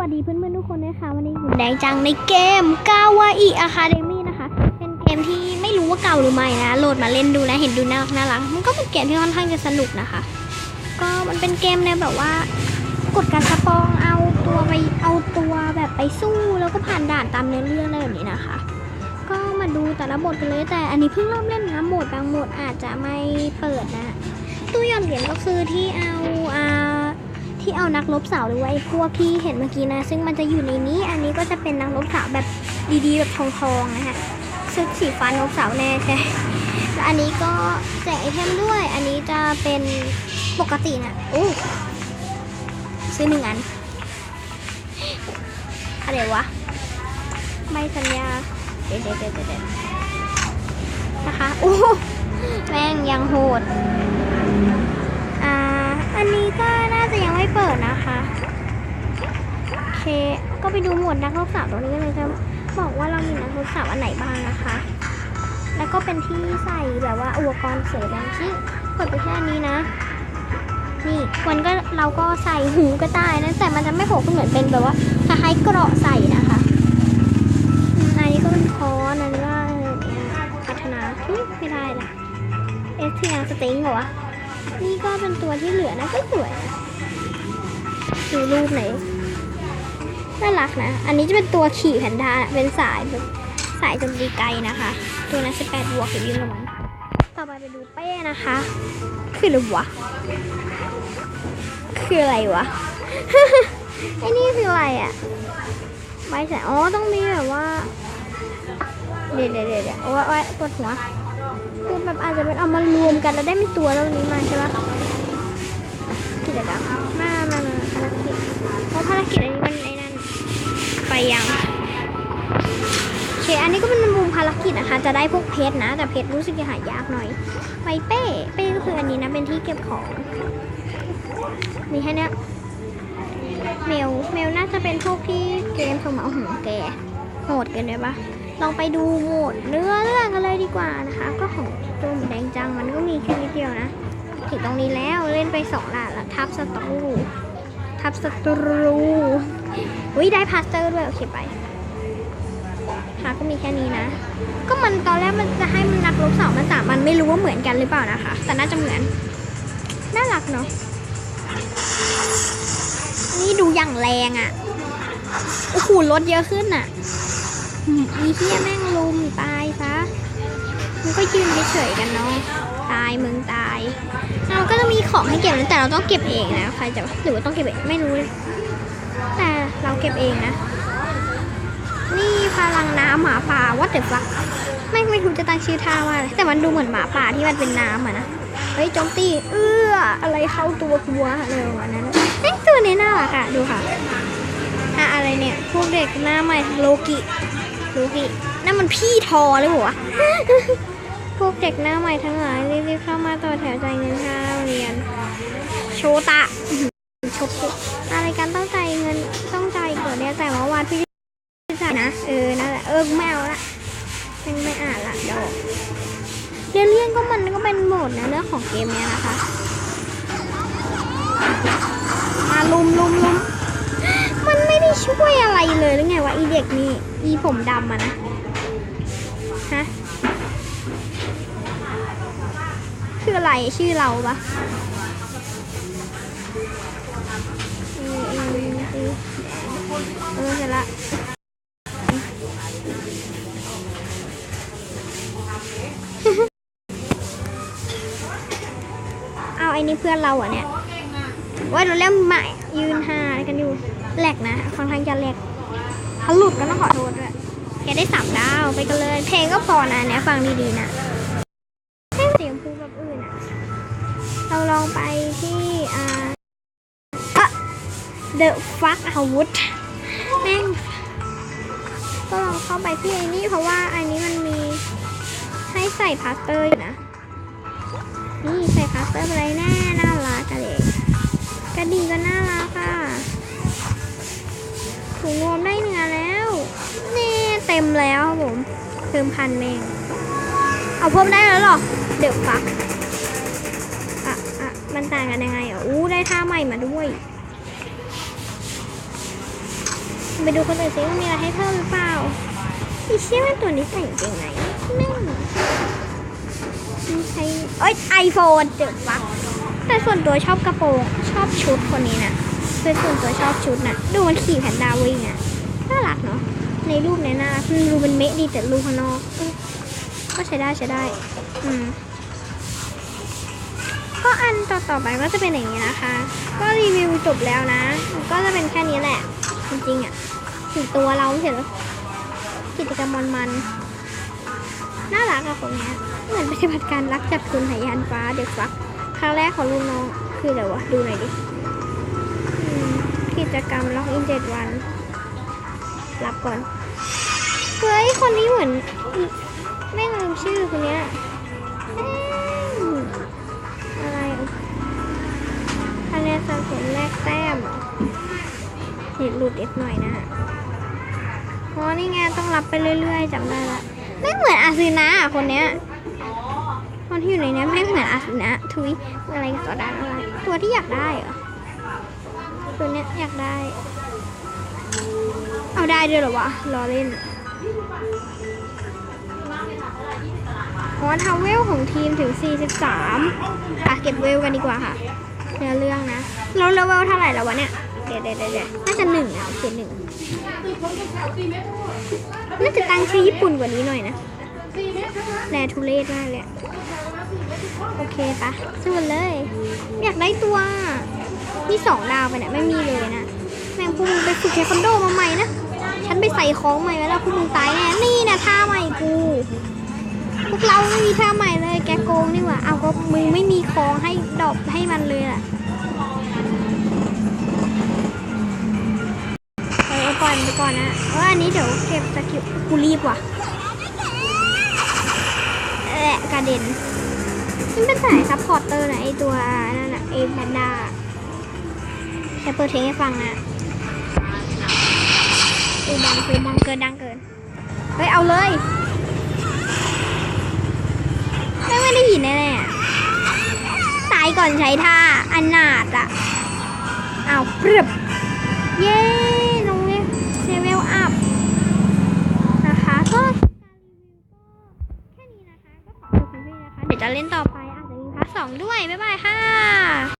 วัสดีเพื่อนๆทุกคนด้วยค่ะวันนี้อยู่แดงจังในเกมกาวาอิอะคาเดมี่นะคะ เป็นเกมที่ไม่รู้ว่าเก่าหรือไม่นะ โหลดมาเล่นดูนะ เห็นดูน่ารักน่ารัก มันก็เป็นเกมที่ค่อนข้างจะสนุกนะคะ ก็มันเป็นเกมในแบบว่ากดการสปองเอาตัวไปเอาตัวแบบไปสู้แล้วก็ผ่านด่านตามเนื้อเรื่องอะไรแบบนี้นะคะ ก็มาดูแต่ละบทกันเลย แต่อันนี้เพิ่งเริ่มเล่นนะโหมดบางโหมดอาจจะไม่เปิดนะตู้หย่อนเหรียญก็คือที่เอา ที่เอานักรบสาวหรือว่าไอ้พวกที่เห็นเมื่อกี้นะ ซึ่งมันจะอยู่ในนี้ อันนี้ก็จะเป็นนักรบสาวแบบดีๆแบบทองๆนะฮะชุดสีฟ้านกสาวแน่ใช่แล้วอันนี้ก็แจกไอเทมด้วย อันนี้จะเป็นปกตินะโอ้ซื้อหนึ่งอัน อะไรวะ ไม่สัญญา เด็ดเด็ดเด็ดเด็ดนะคะโอ้แม่งยังโหด อ่า อันนี้ก็น่าจะยังไม่เปิดนะคะ โอเค ก็ไปดูหมวดนักรบสาวตรงนี้กันเลยจะบอกว่าเรามีนักรบสาวอันไหนบ้างนะคะ แล้วก็เป็นที่ใส่แบบว่าอุปกรณ์เสริมอย่างที่เปิดไปแค่นี้นะ นี่มันก็เราก็ใส่หูก็ได้นะแต่มันจะไม่โผล่ก็เหมือนเป็นแบบว่าคล้ายๆเกราะใส่นะคะอันนี้ก็เป็นคอนอันนี้ก็พัฒนาไม่ได้ละเอสทีอาร์สติงเหรอวะนี่ก็เป็นตัวที่เหลือนะก็สวยดูรูปไหน น่ารักนะ อันนี้จะเป็นตัวขี่แพนด้านะเป็นสายแบบสายจมตีไกลนะคะ ตัวนั้น18บวกหรือยิงระวังต่อไปไปดูเป้นะคะ คืออะไรวะ คืออะไรวะไอ้นี่คืออะไรอะใบแสอ๋อต้องมีแบบว่า เดี๋ยวเดี๋ยวเดี๋ยวเดี๋ยวเอาไว้ไว้ปวดหัวคือแบบอาจจะเป็นเอามารวมกันแล้วได้เป็นตัวแล้วนี้มาใช่ปะเดี๋ยวนมามามาภารกิจเพราะภารกิจอันนี้มันไอ้นั่นไป ยังโอเคอันนี้ก็เป็นมุมภารกิจนะคะ จะได้พวกเพชรนะ แต่เพชรรู้สึกจะหายากหน่อยไปเป้เป้ก็คืออันนี้นะ เป็นที่เก็บของ มีแค่นี้เมลเมลน่าจะเป็นพวกที่เกมสมองของแกโหดเกันเลยปะลองไปดูโหมดเนื้อเรื่องกันเลยดีกว่านะคะ ก็ของตัวหมูแดงจังมันก็มีแค่นิดเดียวนะ ถึงตรงนี้แล้วเล่นไปสองด่านละทับศัตรูทับศัตรู อุ้ยได้พาสเตอร์ด้วยโอเคไปค่ะก็มีแค่นี้นะ ก็มันตอนแรกมันจะให้มันนักลบสาวมันสามมันไม่รู้ว่าเหมือนกันหรือเปล่านะคะ แต่น่าจะเหมือนน่ารักเนาะนี่ดูอย่างแรงอะ่ะโอ้โหรถเยอะขึ้นอะอีเฮียแม่งลุมตายซะมันก็ยืนเฉยๆกันเนาะตายมึงตายเราก็จะมีของให้เก็บนะแต่เราต้องเก็บเองนะใครจะหรือว่าต้องเก็บเองไม่รู้เลย แต่เราเก็บเองนะ นี่พลังน้ำหมาป่าวัดเด็ฟักไม่ไม่รู้จะตั้งชื่อท่าว่าอะไรแต่มันดูเหมือนหมาป่าที่มันเป็นน้ำอะนะเฮ้ยโจมตีเอื้ออะไรเข้าตัวกูวอะไรประมาณนั้นเอ้ตัวนี้น่ารักอะดูค่ะอะอะไรเนี่ย พวกเด็กหน้าใหม่โลกิดูพี่นั่นมันพี่ทอเปล่าวพวกเด็กหน้าใหม่ทั้งหลายรีบๆเข้ามาต่อแถวจ่ายเงินค่าเรียน โชตะ ชกอะไรกันต้องใจเงินต้องใจ่ายก่อนเนี่ยแต่เมื่อวานพี่จ่ายนะเออนั่นแหละเออไม่เอาละไม่ไม่อ่านละเดี๋ยวเรื่องเรื่องก็มันก็เป็นโหมดนะเรื่องของเกมเนี้ยนะคะมาลุมลุมลุมมันไม่ได้ช่วยอะไรเลยหรือไงวะอีเด็กนี่อีผมดำอะนะฮะชื่ออะไรชื่อเราปะเออเออเออเออเสร็จละเอาไอ้นี่เพื่อนเราอะเนี่ยว่าเราเล่มใหม่ยืนหากันอยู่แหลกนะค่อนข้างจะแหลกถ้าหลุดก็ต้องขอโทษด้วยแกได้สามดาวไปกันเลย เพลงก็พอนะเนี่ยฟังดีๆนะไม่เสียงพูแบบอื่นอะ เราลองไปที่อ่าอะ The Fuck อาวุธ แม่งก็ลองเข้าไปที่ไอ้นี่เพราะว่าอันนี้มันมีให้ใส่พลาสเตอร์อยู่นะ นี่ใส่พลาสเตอร์ไปเลยแน่น่ารักกันเลยกระดิ่งก็น่ารักค่ะถุงรวมได้เนื้อแล้ว นี่เต็มแล้วครับผมเพิ่มพันเมงเอาเพิ่มได้แล้วหรอ เดี๋ยวฟัก อะอะมันต่างกันยังไงอะอู้ได้ท่าใหม่มาด้วย ไปดูคนอื่นซิว่ามีอะไรให้เพิ่มหรือเปล่าอีเชี่ยม่งตัวนี้ใส่กางเกงไหนแม่งมันใช้เอ้ยไอโฟนเจ็บปะแต่ส่วนตัวชอบกระโปรงชอบชุดคนนี้นะคือส่วนตัวชอบชุดน่ะดูมันขี่แพนด้าวิ่งอะน่ารักเนาะในรูปในหน้ามันดูเป็นเมะดีแต่รูปข้างนอกก็ใช้ได้ใช้ได้ อืมก็อันต่อต่อๆไปก็จะเป็นอย่างนี้นะคะ ก็รีวิวจบแล้วนะ ก็จะเป็นแค่นี้แหละ จริงๆอะถึงตัวเราเห็นกิจกรรมมันๆน่ารักอะคนเนี้ยเหมือนปฏิบัติการรักจับคุณหายานฟ้าเด็กฟักครั้งแรกของลูกน้องคืออะไรวะ ดูหน่อยดิกิจกรรมล็อกอินเจ็ดวัน รับก่อน เฮ้ย คนนี้เหมือน แม่งลืมชื่อคนเนี้ยอะไรคะแนนสะสมแรกแต้มเหรอ เน็ตหลุดเอ็ดหน่อยนะอ๋อนี่ไงต้องรับไปเรื่อยๆจำได้ละแม่เหมือนอาซึนะคนเนี้ยคนที่อยู่ในนี้ยแม่เหมือนอาซึนะทุยอะไรกับตัวด้านอะไรตัวที่อยากได้เหรอตัวเนี้ยอยากได้ เอาได้ด้วยหรอวะรอเล่นอ๋อทำเวลของทีมถึง 43อะเก็บเวลกันดีกว่าค่ะเนื้อเรื่องนะเราเลเวลเท่าไหร่แล้ววะเนี่ย เดี๋ยวเดี๋ยวเดี๋ยวน่าจะหนึ่งอะโอเคหนึ่งน่าจะตั้งชื่อญี่ปุ่นกว่านี้หน่อยนะแลทุเรศมากเลยโอเคปะสู้กันเลย อยากได้ตัว มีสองดาวไปเนี่ยไม่มีเลยนะ แม่งพวกมึงไปฝึกเทควันโดมาใหม่นะ ฉันไปใส่ของใหม่ไว้แล้วพวกมึงตายแน่ นี่นะท่าใหม่กู พวกเราไม่มีท่าใหม่เลย แกโกงนี่หว่า เอาก็มึงไม่มีของให้ดอกให้มันเลยอะ เออเอาก่อนไปก่อนนะเอออันนี้เดี๋ยวเก็บสกิลกูรีบว่ะแหละกระเด็นมันเป็นสายซัพพอร์เตอร์นะไอตัวนั่นนะไอแพนด้าแค่เปิดเพลงให้ฟังนะอูดังเกินดังเกินดังเกิน เฮ้ย เอาเลยไม่ไม่ได้ยินแน่ๆอะตายก่อนใช้ท่าอันนาดอะเอาเปรึบเย้ เล่นต่อไปอาจจะมีพาร์ทสองด้วย บ๊ายบายค่ะ